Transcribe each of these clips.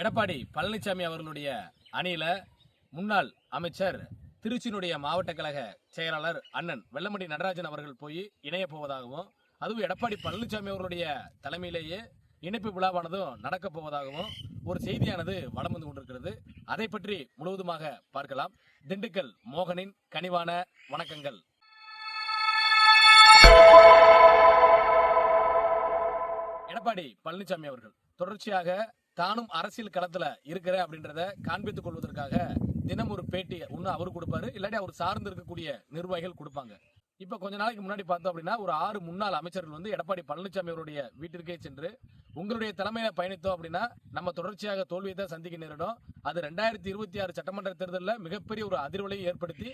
எடப்பாடி பழனிசாமி அவர்களுடைய அணியில முன்னாள் அமைச்சர் திருச்சியினுடைய மாவட்ட கழக செயலாளர் அண்ணன் வெள்ளமடி நடராஜன் அவர்கள் போய் இணைய போவதாகவும் அதுவும் எடப்பாடி பழனிசாமி அவர்களுடைய தலைமையிலேயே இணைப்பு விழாவானதும் நடக்கப் போவதாகவும் ஒரு செய்தியானது வளம் வந்து கொண்டிருக்கிறது. அதை பற்றி முழுவதுமாக பார்க்கலாம். திண்டுக்கல் மோகனின் கனிவான வணக்கங்கள். எடப்பாடி பழனிசாமி அவர்கள் தொடர்ச்சியாக தானும் அரசியல் களத்துல இருக்கிற அப்படின்றத காண்பித்துக் கொள்வதற்காக தினம் ஒரு பேட்டி ஒன்னு அவர் கொடுப்பாரு. இல்லாட்டி அவர் சார்ந்து இருக்கக்கூடிய நிர்வாகிகள் கொடுப்பாங்க. இப்ப கொஞ்ச நாளைக்கு முன்னாடி பார்த்தோம் அப்படின்னா ஒரு ஆறு முன்னாள் அமைச்சர்கள் வந்து எடப்பாடி பழனிசாமி அவருடைய வீட்டிற்கே சென்று உங்களுடைய தலைமையில பயணித்தோம் அப்படின்னா நம்ம தொடர்ச்சியாக தோல்வியை தான் சந்திக்க நேரிடும். அது ரெண்டாயிரத்தி இருபத்தி ஆறு சட்டமன்ற தேர்தலில் மிகப்பெரிய ஒரு அதிர்வலையை ஏற்படுத்தி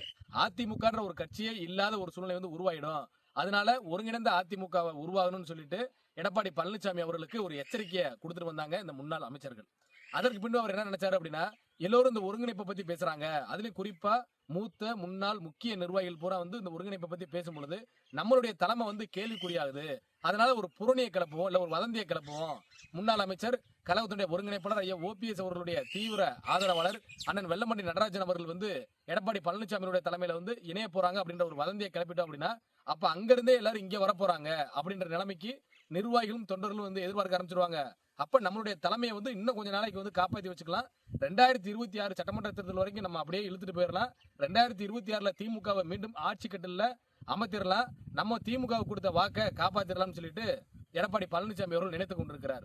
அதிமுகன்ற ஒரு கட்சியே இல்லாத ஒரு சூழ்நிலை வந்து உருவாயிடும். அதனால ஒருங்கிணைந்த அதிமுகவை உருவாகணும்னு சொல்லிட்டு எடப்பாடி பழனிசாமி அவர்களுக்கு ஒரு எச்சரிக்கையை கொடுத்துட்டு வந்தாங்க இந்த முன்னாள் அமைச்சர்கள். அதற்கு பின்பு அவர் என்ன நினைச்சாரு அப்படின்னா எல்லோரும் இந்த ஒருங்கிணைப்பை பத்தி பேசுறாங்க. அதுலயும் குறிப்பா மூத்த முன்னாள் முக்கிய நிர்வாகிகள் பூரா வந்து இந்த ஒருங்கிணைப்பை பத்தி பேசும் பொழுது நம்மளுடைய தலைமை வந்து கேள்விக்குறியாகுது. அதனால ஒரு புரணியை கிளப்புவோம் இல்ல ஒரு வதந்தியை கிளப்புவோம் முன்னாள் அமைச்சர் கழகத்துடைய ஒருங்கிணைப்பாளர் ஐயா ஓபிஎஸ் அவர்களுடைய தீவிர ஆதரவாளர் அண்ணன் வெள்ளமண்டி நடராஜன் அவர்கள் வந்து எடப்பாடி பழனிசாமியுடைய தலைமையில வந்து இணைய போறாங்க அப்படின்ற ஒரு வதந்தியை கிளப்பிட்டோம் அப்படின்னா அப்ப அங்கிருந்தே எல்லாரும் இங்க வர போறாங்க அப்படின்ற நிலைமைக்கு நிர்வாகிகளும் தொண்டர்களும் வந்து எதிர்பார்க்க ஆரம்பிச்சிருவாங்க. அப்ப நம்மளுடைய தலைமையை வந்து இன்னும் கொஞ்ச நாளைக்கு வந்து காப்பாத்தி வச்சுக்கலாம். ரெண்டாயிரத்தி இருபத்தி ஆறு சட்டமன்ற தேர்தல் வரைக்கும் நம்ம அப்படியே இழுத்துட்டு போயிடலாம் ரெண்டாயிரத்தி இருபத்தி ஆறுல திமுகவை மீண்டும் ஆட்சி கட்டில அமர்த்திடலாம் நம்ம திமுகவுக்கு கொடுத்த வாக்கை காப்பாத்திடலாம்னு சொல்லிட்டு எடப்பாடி பழனிசாமி அவர்கள் நினைத்து கொண்டிருக்கிறார்.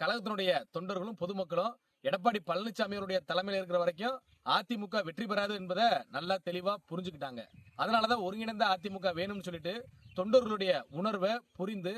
கழகத்தினுடைய தொண்டர்களும் பொதுமக்களும் எடப்பாடி பழனிசாமி அவருடைய தலைமையில் இருக்கிற வரைக்கும் அதிமுக வெற்றி பெறாது என்பதை நல்லா தெளிவா புரிஞ்சுக்கிட்டாங்க. அதனாலதான் ஒருங்கிணைந்த அதிமுக வேணும்னு சொல்லிட்டு தொண்டர்களுடைய உணர்வை புரிந்து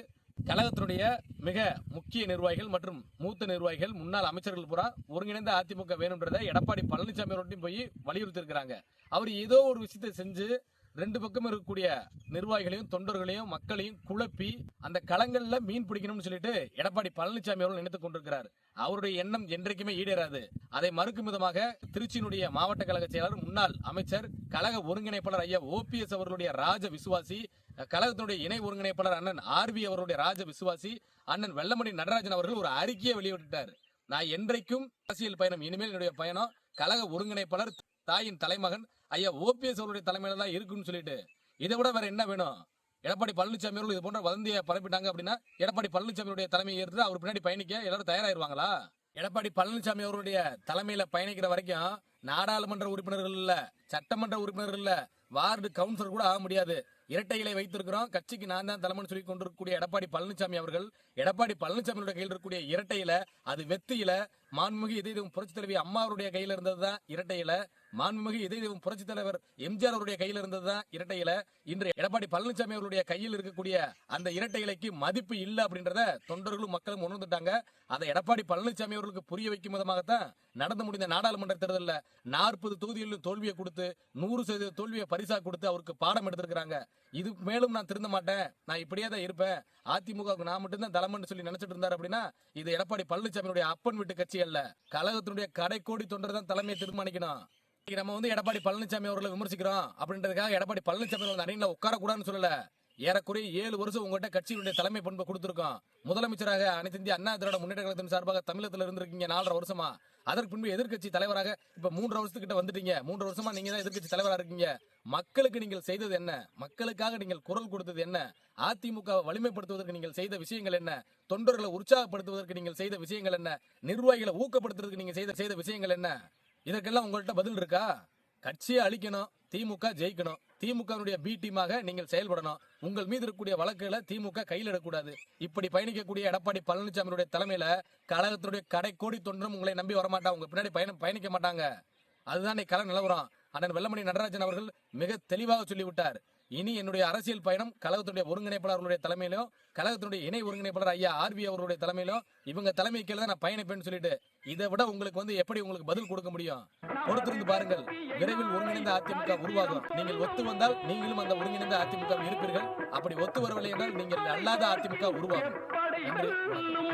கழகத்தினுடைய மிக முக்கிய நிர்வாகிகள் மற்றும் மூத்த நிர்வாகிகள் முன்னாள் அமைச்சர்கள் பூரா ஒருங்கிணைந்த அதிமுக வேணும்ன்றதை எடப்பாடி பழனிசாமி அவர்கிட்டையும் போய் வலியுறுத்தி இருக்கிறாங்க அவர் ஏதோ ஒரு விஷயத்தை செஞ்சு ரெண்டு பக்கம் இருக்கக்கூடிய நிர்வாகிகளையும் தொண்டர்களையும் மக்களையும் குழப்பி அந்த களங்கள்ல மீன் பிடிக்கணும்னு சொல்லிட்டு எடப்பாடி பழனிசாமி அவர்கள் நினைத்துக் கொண்டிருக்கிறார். அவருடைய எண்ணம் என்றைக்குமே ஈடேறாது. அதை மறுக்கும் விதமாக திருச்சியினுடைய மாவட்ட கழக செயலாளர் முன்னாள் அமைச்சர் கழக ஒருங்கிணைப்பாளர் ஐயா ஓபிஎஸ் அவர்களுடைய ராஜ விசுவாசி கழகத்தினுடைய இணை ஒருங்கிணைப்பாளர் அண்ணன் ஆர்வி அவருடைய ராஜ விசுவாசி அண்ணன் வெள்ளமணி நடராஜன் அவர்கள் ஒரு அறிக்கையை வெளியிட்டார் நான் என்றைக்கும் அரசியல் பயணம் இனிமேல் என்னுடைய பயணம் கழக ஒருங்கிணைப்பாளர் தாயின் தலைமகன் ஐயா ஓபிஎஸ் அவருடைய தலைமையில தான் இருக்குன்னு சொல்லிட்டு. இதை விட வேற என்ன வேணும்? எடப்பாடி பழனிசாமி அவர்கள் இது போன்ற வதந்தியை பரப்பிட்டாங்க அப்படின்னா எடப்பாடி பழனிசாமியுடைய தலைமையை ஏற்று அவர் பின்னாடி பயணிக்க எல்லாரும் தயாராயிருவாங்களா? எடப்பாடி பழனிசாமி அவருடைய தலைமையில பயணிக்கிற வரைக்கும் நாடாளுமன்ற உறுப்பினர்கள் இல்ல சட்டமன்ற உறுப்பினர்கள் இல்ல வார்டு கவுன்சிலர் கூட ஆக முடியாது. இரட்டை இலை வைத்திருக்கிறோம். கட்சிக்கு நான் தான் தலைமைன்னு சொல்லி கொண்டிருக்கக்கூடிய எடப்பாடி பழனிசாமி அவர்கள் எடப்பாடி பழனிசாமியோட கையில் இருக்கக்கூடிய இரட்டை இலை அது வெத்தியில இலை மாண்புமிகு இதய புரட்சி தலைவி அம்மா அவருடைய கையில இருந்தது தான் இரட்டை இலை மாண்புமிகு இதய தெய்வம் புரட்சி தலைவர் எம்ஜிஆர் அவருடைய கையில் இருந்ததுதான் இரட்டை இலை இன்று எடப்பாடி பழனிசாமி அவருடைய கையில் இருக்கக்கூடிய அந்த இரட்டை இலைக்கு மதிப்பு இல்லை அப்படின்றத தொண்டர்களும் மக்களும் உணர்ந்துட்டாங்க. அதை எடப்பாடி பழனிசாமி அவர்களுக்கு புரிய வைக்கும் விதமாகத்தான் நடந்து முடிந்த நாடாளுமன்ற தேர்தலில் நாற்பது தொகுதிகளிலும் தோல்வியை கொடுத்து நூறு சதவீத தோல்வியை பரிசா கொடுத்து அவருக்கு பாடம் எடுத்திருக்கிறாங்க. இது மேலும் நான் திருந்த மாட்டேன். நான் இப்படியே தான் இருப்பேன். அதிமுகவுக்கு நான் மட்டும்தான் தலைமன் சொல்லி நினைச்சிட்டு இருந்தார் அப்படின்னா இது எடப்பாடி பழனிசாமியுடைய அப்பன் வீட்டு கட்சி அல்ல. கழகத்தினுடைய கடைக்கோடி தொண்டர் தான் தலைமையை தீர்மானிக்கணும். நம்ம வந்து எடப்பாடி பழனிசாமி அவர்களை விமர்சிக்கிறோம். அப்படின்றதுக்காக எடப்பாடி பழனிசாமி அவர்கள் அணியில் உட்காரக்கூடாதுன்னு சொல்லல. ஏறக்குறைய ஏழு வருஷம் உங்ககிட்ட கட்சியினுடைய தலைமை பண்பை கொடுத்துருக்கோம். முதலமைச்சராக அனைத்து இந்திய அண்ணா திராவிட முன்னேற்ற கழகத்தின் சார்பாக தமிழகத்தில் இருந்திருக்கீங்க நாலரை வருஷமா. அதற்கு பின்பு எதிர்கட்சி தலைவராக இப்ப மூன்று வருஷத்துக்கிட்ட வந்துட்டீங்க. மூன்று வருஷமா நீங்க தான் எதிர்கட்சி தலைவரா இருக்கீங்க. மக்களுக்கு நீங்கள் செய்தது என்ன? மக்களுக்காக நீங்கள் குரல் கொடுத்தது என்ன? அதிமுக வலிமைப்படுத்துவதற்கு நீங்கள் செய்த விஷயங்கள் என்ன? தொண்டர்களை உற்சாகப்படுத்துவதற்கு நீங்கள் செய்த விஷயங்கள் என்ன? நிர்வாகிகளை ஊக்கப்படுத்துறதுக்கு நீங்க செய்த செய்த விஷயங்கள் என்ன? இதற்கெல்லாம் உங்கள்கிட்ட பதில் இருக்கா? கட்சியை அழிக்கணும் திமுக ஜெயிக்கணும். திமுகவினுடைய பி டீமாக நீங்கள் செயல்படணும். உங்கள் மீது இருக்கக்கூடிய வழக்குகளை திமுக கையில் எடுக்கக்கூடாது இப்படி பயணிக்கக்கூடிய எடப்பாடி பழனிசாமியுடைய தலைமையில கழகத்துடைய கடைக்கோடி தொண்டரும் உங்களை நம்பி வரமாட்டாங்க உங்க பின்னாடி பயணம் பயணிக்க மாட்டாங்க. அதுதான் இன்னைக்கு கள நிலவரம். அண்ணன் வெள்ளமணி நடராஜன் அவர்கள் மிக தெளிவாக சொல்லிவிட்டார். இனி என்னுடைய அரசியல் பயணம் கழகத்துடைய ஒருங்கிணைப்பாளர்களுடைய தலைமையிலோ கழகத்தினுடைய இணை ஒருங்கிணைப்பாளர் ஐயா ஆர்பி அவருடைய தலைமையிலோ இவங்க தலைமை கீழே தான் நான் பயணிப்பேன்னு சொல்லிட்டு இதை விட உங்களுக்கு வந்து எப்படி உங்களுக்கு பதில் கொடுக்க முடியும்? பொறுத்திருந்து பாருங்கள். விரைவில் ஒருங்கிணைந்த அதிமுக உருவாகும். நீங்கள் ஒத்து வந்தால் நீங்களும் அந்த ஒருங்கிணைந்த அதிமுக இருப்பீர்கள். அப்படி ஒத்து வரவில்லை என்றால் நீங்கள் அல்லாத அதிமுக உருவாகும். நன்றி